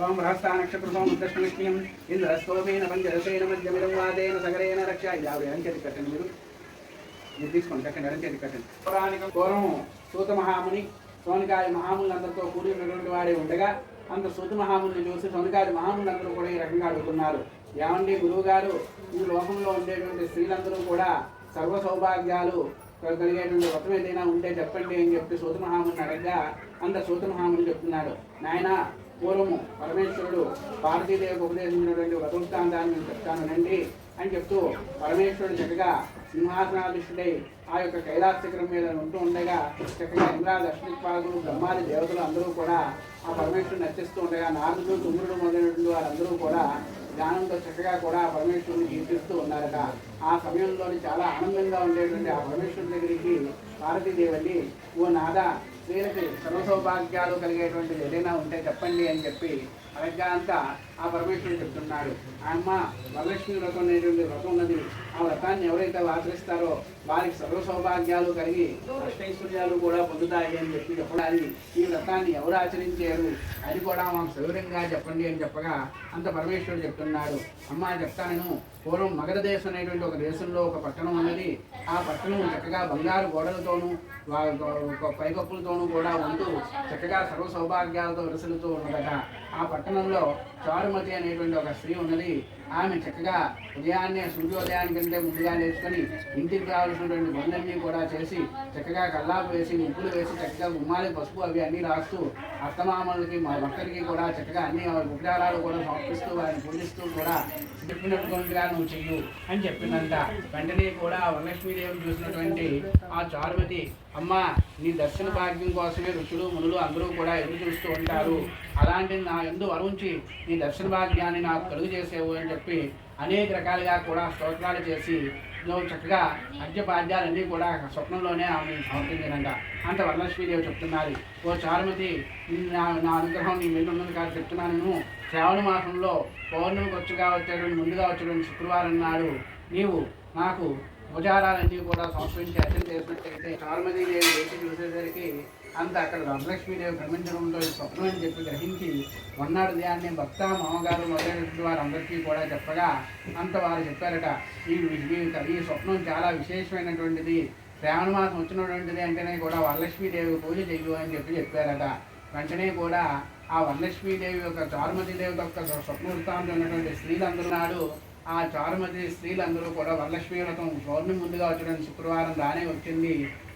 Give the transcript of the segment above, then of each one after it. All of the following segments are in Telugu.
ఓం హస్తా నక్షత్రం దర్శనలక్ష్మీం ఇంద్రస్తోమేన పంచరసేన మధ్యమిరం వాదేన సగరేన రక్ష ఇది ఆవిడ ఎడం కట్టండి మీరు మీరు తీసుకోండి కట్టండి అరంచేది కట్టండి పౌరాణిక పూర్వం సూత మహాముని సోనికాయ మహాములందరితో కూడినటువంటి వాడే ఉండగా అంత సూత మహాముని చూసి సోనికాయ మహాములందరూ కూడా ఈ రకంగా అడుగుతున్నారు. ఏమండి గురువు గారు ఈ లోకంలో ఉండేటువంటి స్త్రీలందరూ కూడా సర్వ సౌభాగ్యాలు కలిగేటువంటి వ్రతం ఏదైనా ఉంటే చెప్పండి అని చెప్పి సూత మహాముని అడగగా అంత సూత మహాముని చెప్తున్నాడు. నాయన పూర్వము పరమేశ్వరుడు భారతీదేవికి ఉపదేశించినటువంటి వ్రతవృత్తాంతాన్ని నేను చెప్తాను. రండి. అని చెప్తూ పరమేశ్వరుడు చక్కగా సింహాసనాధిష్ఠుడై ఆ యొక్క కైలాస శిఖరం మీద ఉంటూ ఉండగా చక్కగా ఇంద్రా దక్షిణపాదులు బ్రహ్మాది దేవతలు అందరూ కూడా ఆ పరమేశ్వరుని నచ్చిస్తూ ఉండగా నారదుడు తుమ్ముడు మొదలైనటువంటి వారందరూ కూడా ధ్యానంతో చక్కగా కూడా ఆ పరమేశ్వరుని కీర్తిస్తూ ఉన్నారట. ఆ సమయంలో చాలా ఆనందంగా ఉండేటువంటి ఆ పరమేశ్వరుడి దగ్గరికి పార్వతీదేవి వెళ్ళి ఓ నాదా స్త్రీలకి సర్వ సౌభాగ్యాలు కలిగేటువంటిది ఏదైనా ఉంటే చెప్పండి అని చెప్పి అడగ్గా అంతా ఆ పరమేశ్వరుడు చెప్తున్నాడు ఆ అమ్మ వరలక్ష్మి వ్రతం అనేటువంటి వ్రతం ఉన్నది. ఆ వ్రతాన్ని ఎవరైతే ఆచరిస్తారో వారికి సర్వ సౌభాగ్యాలు కలిగి అష్టైశ్వర్యాలు కూడా పొందుతాయి అని చెప్పి చెప్పడానికి ఈ వ్రతాన్ని ఎవరు ఆచరించారు? అది కూడా మాకు సౌరంగా చెప్పండి అని చెప్పగా అంత పరమేశ్వరుడు చెప్తున్నాడు. అమ్మ చెప్తాను పూర్వం మగధ దేశం అనేటువంటి ఒక దేశంలో ఒక పట్టణం ఉన్నది. ఆ పట్టణం చక్కగా బంగారు గోడలతోనూ వా- గో- పైకప్పులతోనూ కూడా ఉంటూ చక్కగా సర్వ సౌభాగ్యాలతో విరసలుతూ ఉన్నదట. ఆ పట్టణంలో చాలా చారుమతి అనేటువంటి ఒక స్త్రీ ఉన్నది. ఆమె చక్కగా ఉదయాన్నే సూర్యోదయానికంటే ముందుగా లేచుకొని ఇంటికి రావాల్సినటువంటి పనులన్నీ కూడా చేసి చక్కగా కల్లాపు వేసి ముగ్గులు వేసి చక్కగా ఉమ్మాలి పసుపు అవి అన్నీ రాస్తూ అత్తమామలకి మా భక్తులకి కూడా చక్కగా అన్ని ఉపచారాలు కూడా సమర్పిస్తూ వారిని పూజిస్తూ కూడా చెప్పినట్టుగా నువ్వు చెయ్యు అని చెప్పిందంట వెంటనే కూడా వరలక్ష్మీదేవిని చూసినటువంటి ఆ చారుమతి అమ్మ నీ దర్శన భాగ్యం కోసమే ఋషులు మునులు అందరూ కూడా ఎదురు చూస్తూ ఉంటారు. అలాంటి నా ఎందు వరుంచి నీ దర్శన భాగ్యాన్ని నాకు కలుగు చేసేవు అని చెప్పి చెప్పి అనేక రకాలుగా కూడా స్తోత్రాలు చేసి నువ్వు చక్కగా అర్ఘ్యపాద్యాలన్నీ కూడా స్వప్నంలోనే ఆమె అవుతుందినంట అంత వరలక్ష్మీదేవి చెప్తున్నారు. ఓ చారుమతి నా నా అనుగ్రహం నీ మీద ఉన్నది కాదు చెప్తున్నాను. శ్రావణ మాసంలో పౌర్ణమికి వచ్చుగా వచ్చేటువంటి ముందుగా వచ్చేటువంటి శుక్రవారం నాడు నీవు నాకు ఉపచారాలన్నీ కూడా సమర్పించి అర్థం చేసినట్టయితే చారుమతి దేవి వేసి చూసేసరికి అంత అక్కడ వరలక్ష్మీదేవి కనిపించడంతో స్వప్నం అని చెప్పి గ్రహించి మొన్నటి దాన్ని భక్త మామగారు మొదలైనటువంటి వారందరికీ కూడా చెప్పగా అంత వారు చెప్పారట. ఈ ఈ- ఈ స్వప్నం చాలా విశేషమైనటువంటిది. శ్రావణ మాసం వచ్చినటువంటిది అంటేనే కూడా వరలక్ష్మీదేవి పూజ చెయ్యు అని చెప్పి చెప్పారట. వెంటనే కూడా ఆ వరలక్ష్మీదేవి యొక్క చారుమతిదేవి యొక్క స్వప్న వృత్తాంతం ఉన్నటువంటి స్త్రీలందరూ నాడు ఆ చారుమతి స్త్రీలందరూ కూడా వరలక్ష్మీ వ్రతం పౌర్ణమి ముందుగా వచ్చడం శుక్రవారం రానే వచ్చింది.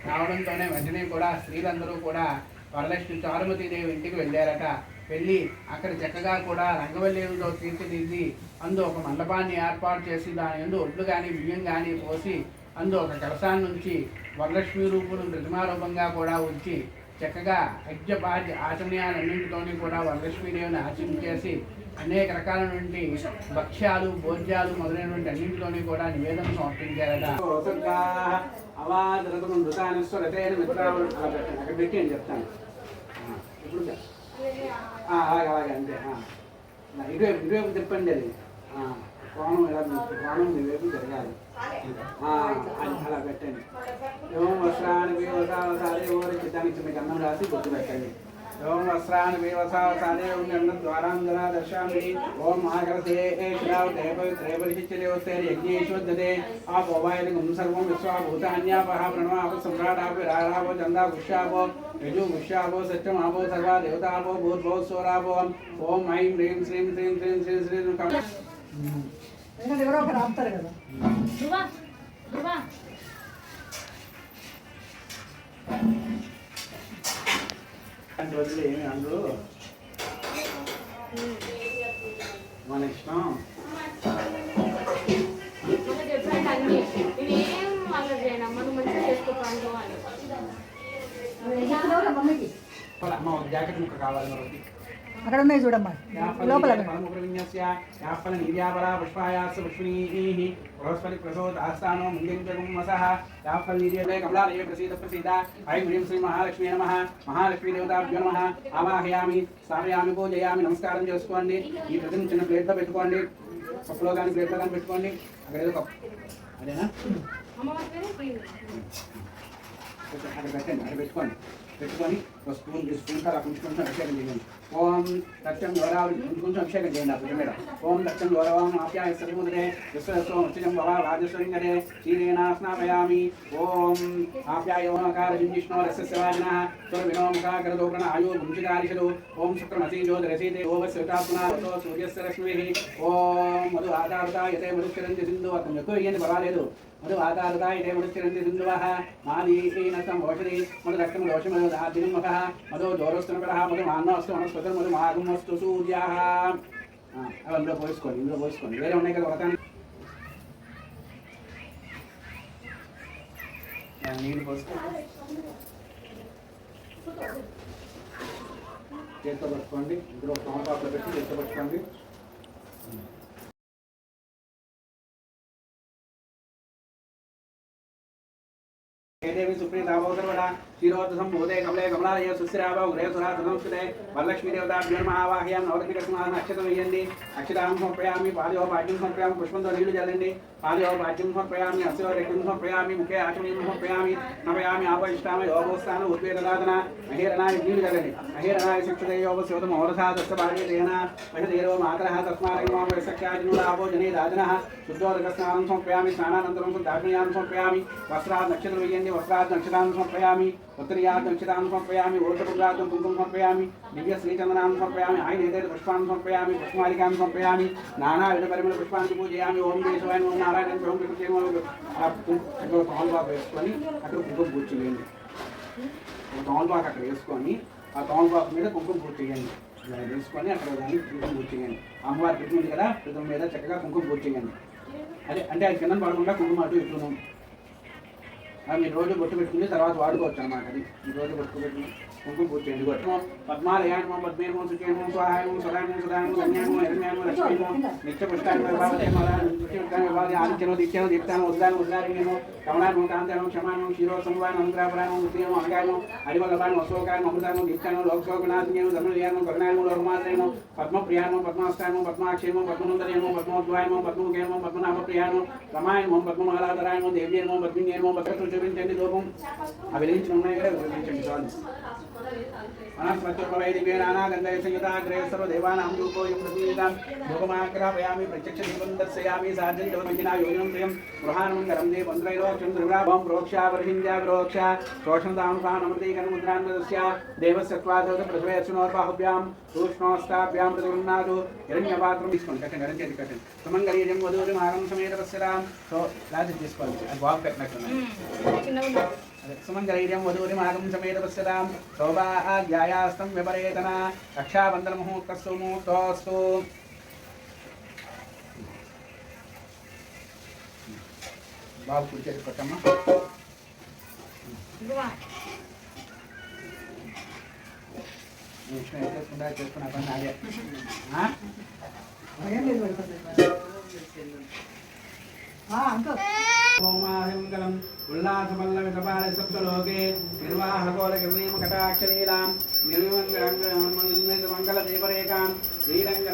రావడంతోనే వెంటనే కూడా స్త్రీలందరూ కూడా వరలక్ష్మి చారుమతీదేవి ఇంటికి వెళ్ళారట. వెళ్ళి అక్కడ చక్కగా కూడా రంగవల్లితో తీర్చిదిద్ది అందు ఒక మండపాన్ని ఏర్పాటు చేసి దాని ఎందు ఒడ్లు కానీ బియ్యం కానీ పోసి అందు ఒక కలసాన్ని నుంచి వరలక్ష్మి రూపును ప్రతిమారూపంగా కూడా ఉంచి చక్కగా యజ్ఞపాద్య ఆచమనీయాలన్నింటితోని కూడా వరలక్ష్మీదేవిని ఆచరించేసి అనేక రకాల నుండి భక్ష్యాలు భోజ్యాలు మొదలైనటువంటి అన్నింటిలోని కూడా నివేదన సమర్పించారట. పెట్టి అని చెప్తాను. ఇప్పుడు అలాగే అలాగే అంతే. ఇటువైపు ఇటువైపు తిప్పండి అది. ఆ, కోణం ఇలా కోణం మీ వైపు జరగాలి ఆ, అది అలా పెట్టండి ఓం వస్త్రాన్ని వేవసావసారే ఓరికి దానికి మీకు అన్నం రాసి గుర్తు పెట్టండి ఓం వస్త్రాన్ని వేవసావసారే అన్నం ద్వారాంగన దర్శామి ఓం ఆకరతే శ్రావ దేవ త్రేపరిచిచ్చలే వస్తే యజ్ఞేశ్వద్దతే ఆ భోవాయని గుం సర్వం విశ్వాభూతాన్యాపహ ప్రణవాప సమ్రాటాపి రారావో చందా గుష్యాపో యజు గుష్యాపో సత్యమాపో సర్వా దేవతాపో భూర్భో సోరాపో ఓం ఐం హ్రీం శ్రీం శ్రీం శ్రీం శ్రీం శ్రీం కం ఎందుకంటే ఎవరో ఒకరు ఆపుతారు కదా. ధృవ ధృవ అంటే ఏమి అందరూ మన ఇష్టం. అమ్మ ఒక జాకెట్ ముక్క కావాలి మరొకటి అక్కడ. ఉన్నాయి చూడమ్మా లోపల మహాలక్ష్మీ నమః మహాలక్ష్మీ దేవతాభ్యో నమః ఆవాహయామి స్థాపయామి పూజయామి నమస్కారం చేసుకోండి ఈ ప్రతిని చిన్న ప్లేట్లో పెట్టుకోండి కప్పులో కానీ ప్లేట్లో కానీ పెట్టుకోండి అక్కడ ఏదో కప్పు అదేనా. అక్కడ పెట్టండి అక్కడ పెట్టుకోండి. పెట్టుకొని ఒక స్పూన్ స్పూన్ ఉంచుకుంటున్నా చేయండి. ఓం దక్షం గౌరవ కొంచెం అభిషేకం చేయండి ఆ భుజం మీద ఓం దక్షం గౌరవం ఆప్యాయ సరిముద్రే విశ్వస్వం ఉచ్చజం భవ రాజస్వరింగరే క్షీరేణ స్నాపయామి. ఓం ఆప్యాయ ఓంకార జింజిష్ణో రసస్య వాజిన సుర వినోంకాకరదోప్రణ ఆయో భుంజికారిషదు ఓం శుక్రమసీ జ్యోతిరసీతే ఓవస్యతాత్మనా సూర్యస్య రశ్మి ఓం మధు ఆధారత యతే మధుశ్చరంతి సింధు అతను ఎక్కువ ఇయ్యండి పర్వాలేదు. మధు ఆధారత యతే మధుశ్చరంతి సింధువః. మాదీహీన ఓషధి మధు రక్తం దోషమధు దాదిర్ముఖ మధు దోరస్తునకరః మధు మాన్నోస్తు వనస్పతి మధు మాగమస్తు సూర్యాః అవి అందులో పోసుకోండి ఇందులో పోసుకోండి. వేరే ఉన్నాయి కదా ఒకదాన్ని. నీళ్ళు పోసుకోండి చేతితో పట్టుకోండి ఇందులో పాపలో పెట్టి చేతితో పట్టుకోండి. देवी सुप्रीताभोधर्वणा क्षीरोद्धसम्भूते कमले कमलालय सुस्रावग्रे सुरासंस्कृते वरलक्ष्मीदेवताभ्यो नमः आवाहयामि नवरत्नकृष्णान् अक्षतं यजन्ति अक्षतां समर्पयामि पादयोः पाठ्यं समर्पयामि पुष्पं नीलु जलन्ति पादे और राज्यम समर्पयामि अस्य रेखं समर्पयामि मुखे आचमनीं समर्पयामि नमयामि आपयिष्ठामि योगोस्थान उद्वेदनादना महेरणाय जीविदगति महेरणाय शिक्षते योगस्योतम औरथा दस्य भागे देहना महेदेव मातरः तस्मादैवाम वैसक्याजिनुरापो जने दादनः शुद्धोदकस्नानं समर्पयामि स्नानानन्तरं दाग्नियाँ समर्पयामि वस्त्रात् नक्षत्रविजयन्ति वस्त्रात् नक्षत्रान् समर्पयामि ओम నారాయణ ఓం ప్రకృతి అక్కడ వేసుకొని అక్కడ కుంకుమ పూజ చేయండి. ఒక తోమలపాకు అక్కడ వేసుకొని ఆ తోమలపాకు మీద కుంకుమ పూజ చేయండి. ఇలా వేసుకొని అక్కడ దాన్ని కుంకుమ పూజ చేయండి. అమ్మవారి ప్రతి ఉంది కదా ప్రతి మీద చక్కగా కుంకుమ పూజ చేయండి. అదే అంటే అది కింద పడకుండా కుంకుమ అటు ఇట్లు మీరు రోజు బొట్టు పెట్టుకుని తర్వాత వాడుకోవచ్చు అన్నమాట అది ఈ రోజు బొట్టు పెట్టుకుని కుంకుమ పూజ చేయండి గొట్టమో పద్మాలయానమో పద్మేమో సుచేమో స్వాహాయమో సదాయమో సదాయమో ధన్యామో హిరణ్యామో లక్ష్మీమో నిత్య పుష్టాన్ని ఆదిత్యనో దీక్షనో దీప్తానో ఉద్దానం ఉద్దారిణేమో కమలానో కాంతానో క్షమానో క్షీరో సంవానో అంతరాపరానో ముత్యమో అనగానో అడివల్లభానో అశోకానో అమృతానో దీప్తానో లోకశోకనాథ్యేమో ధనుర్యానో కరుణాయమో లోకమాత్రేమో పద్మప్రియానో పద్మాస్తానో పద్మాక్షేమో పద్మనందనేమో పద్మోద్వాయమో పద్మముఖేమో పద్మనాభప్రియానో రమాయనమో పద్మమాలాధరాయమో దేవ్యేమో పద్మిన్యేమో భద్రతను చూపించండి లోపం. ఆ వెలిగించిన ఉన్నాయి కదా చూపించండి చాలు. ేనాగ్రేసర్వదేవానాం రూపోయం ప్రతినిధాం లోకమాగ్రాపయామి ప్రత్యక్ష నిబంధస్యామి సాధ్యం జలమంజనా యోజనం శ్రియం గృహానందరం దే మంత్రైరోక్షం ధ్రువరాభం ప్రోక్షావర్హింజా తీసుకోండి. సుమంగళైర్యం వధూరి మాగం సమేత పశ్యతాం సౌభాగ్యాయాస్తం విపరేతన రక్షాబంధన ముహూర్తస్సు ముహూర్తోస్తు బాబు కూర్చొని కొట్టమ్మా ఇష్టం ఏం చేసుకుంటా చేసుకున్నా పని నాదే అంకుల్. ఓమాహిమంగళం ఉల్లాసమల్లవి సప్తలోకే నిర్వాహకోల నిర్మంగళ దీపరేఖాం శ్రీరంగ